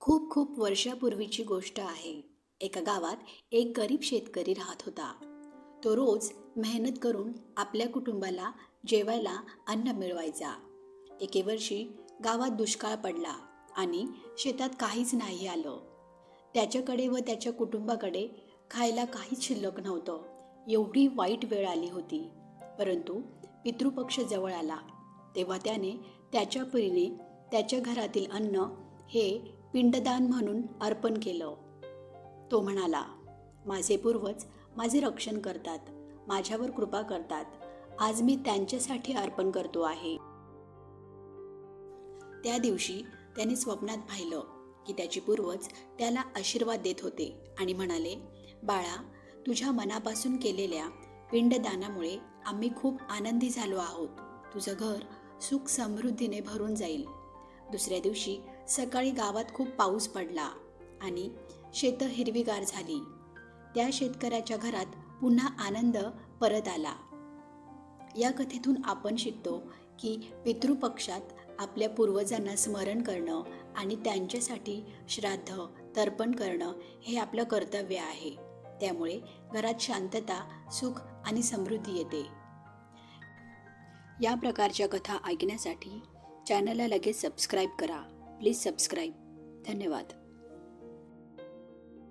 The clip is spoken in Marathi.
खूप खूप वर्षापूर्वीची गोष्ट आहे. एका गावात एक गरीब शेतकरी राहत होता. तो रोज मेहनत करून आपल्या कुटुंबाला जेवायला अन्न मिळवायचा. एके वर्षी गावात दुष्काळ पडला आणि शेतात काहीच नाही आलं. त्याच्याकडे व त्याच्या कुटुंबाकडे खायला काहीच शिल्लक नव्हतं. एवढी वाईट वेळ आली होती. परंतु पितृपक्ष जवळ आला. तेव्हा त्याने त्याच्या परीने त्याच्या घरातील अन्न हे पिंडदान म्हणून अर्पण केलं. तो म्हणाला माझे पूर्वज माझे रक्षण करतात माझ्यावर कृपा करतात. आज मी त्यांच्यासाठी अर्पण करतो आहे. त्या दिवशी त्याने स्वप्नात पाहिलं की त्याचे पूर्वज त्याला आशीर्वाद देत होते आणि म्हणाले बाळा तुझ्या मनापासून केलेल्या पिंडदानामुळे आम्ही खूप आनंदी झालो आहोत. तुझं घर सुख समृद्धीने भरून जाईल. दुसऱ्या दिवशी सकाळी गावात खूप पाऊस पडला आणि शेतं हिरवीगार झाली. त्या शेतकऱ्याच्या घरात पुन्हा आनंद परत आला. या कथेतून आपण शिकतो की पितृपक्षात आपल्या पूर्वजांना स्मरण करणं आणि त्यांच्यासाठी श्राद्ध तर्पण करणं हे आपलं कर्तव्य आहे. त्यामुळे घरात शांतता सुख आणि समृद्धी येते. या प्रकारच्या कथा ऐकण्यासाठी चॅनलला लगेच सबस्क्राईब करा. Please subscribe. धन्यवाद.